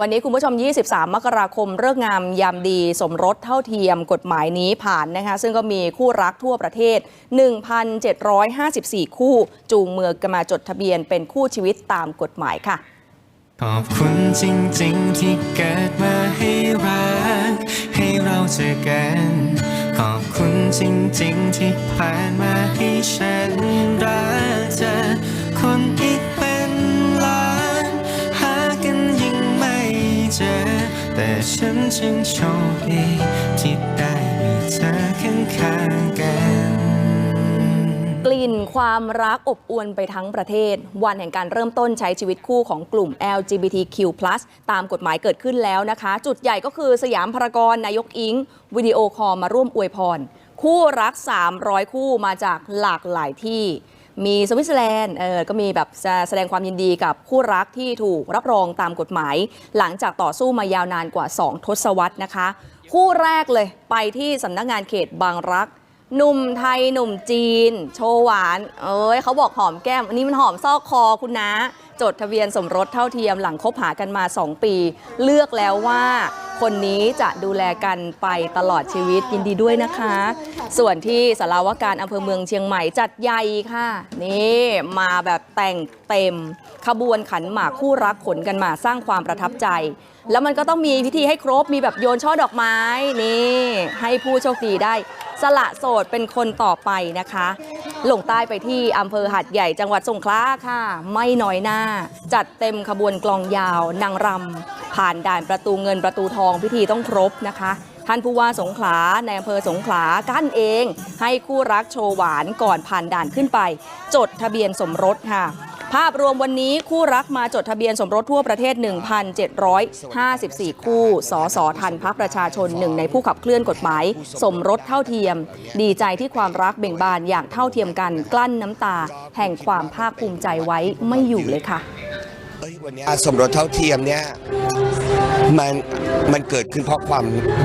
วันนี้คุณผู้ชม 23 มกราคมเลิกษ์งามยามดีสมรสเท่าเทียมกฎหมายนี้ผ่านนะคะ ซึ่งก็มีคู่รักทั่วประเทศ 1,754 คู่ จูงมือกันมาจดทะเบียนเป็นคู่ชีวิตตามกฎหมายค่ะ ขอบคุณจริงๆ ที่เกิดมาให้รัก ให้เราเจอกัน ขอบคุณจริงๆ ที่ผ่านมาให้ฉันรัก แต่ฉันจึงโชคดีที่ได้มีเธอข้างๆกัน กลิ่นความรักอบอวลไปทั้งประเทศ วันแห่งการเริ่มต้นใช้ชีวิตคู่ของกลุ่ม LGBTQ+ ตามกฎหมายเกิดขึ้นแล้วนะคะ จุดใหญ่ก็คือสยามพารากอนนายกอิง วิดีโอคอลมาร่วมอวยพร คู่รัก 300 คู่มาจากหลากหลายที่ มีสวิตเซอร์แลนด์เออก็มีแบบจะแสดงความยินดีกับคู่รักที่ถูกรับรองตามกฎหมาย หลังจากต่อสู้มายาวนานกว่า 2 ทศวรรษนะคะ คู่แรกเลยไปที่สำนักงานเขตบางรักหนุ่มไทยหนุ่มจีน โชว์หวาน เอ้ยเขาบอกหอมแก้ม อันนี้มันหอมซอกคอคุณนะ จดทะเบียนสมรสเท่าเทียมหลังคบหากันมา 2 ปี เลือกแล้วว่าคนนี้จะดูแลกันไปตลอดชีวิตยินดีด้วยนะคะ ส่วนที่สารวการอำเภอเมืองเชียงใหม่จัดใหญ่ค่ะ นี่มาแบบแต่งเต็ม ขบวนขันหมากคู่รักขนกันมาสร้างความประทับใจ แล้วมันก็ต้องมีพิธีให้ครบมีแบบโยนช่อดอกไม้นี่ ให้ผู้โชคดีได้ สละโสดเป็นคนต่อไปนะคะลงใต้ไปที่อำเภอหัดใหญ่จังหวัดสงขลาค่ะ ไม่น้อยหน้า จัดเต็มขบวนกลองยาวนางรำผ่านด่านประตูเงินประตูทองพิธีต้องครบนะคะท่านผู้ว่าสงขลาในอำเภอสงขลากั้นเอง ให้คู่รักโชว์หวานก่อนผ่านด่านขึ้นไป จดทะเบียนสมรสค่ะ ภาพรวมวันนี้คู่รักมาจดทะเบียนสมรสทั่วประเทศ 1,754 คู่ สสทันพักประชาชนหนึ่งในผู้ขับเคลื่อนกฎหมาย สมรสเท่าเทียม ดีใจที่ความรักเบ่งบานอย่างเท่าเทียมกันกลั้นน้ำตา แห่งความภาคภูมิใจไว้ไม่อยู่เลยค่ะเอ้ยวันนี้สมรสเท่าเทียมเนี่ยมันมันเกิดขึ้นเพราะความ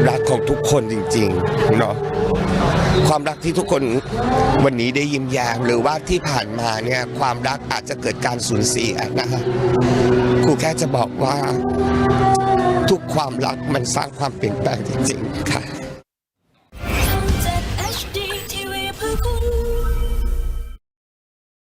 รักของทุกคนจริงๆเนาะ ความรักที่ทุกคนวันนี้ได้ยิ้มแย้มหรือว่าที่ผ่านมาเนี่ยความรักอาจจะเกิดการสูญเสียนะฮะครูแค่จะบอกว่า ทุกความรักมันสร้างความเปลี่ยนแปลงจริงๆค่ะ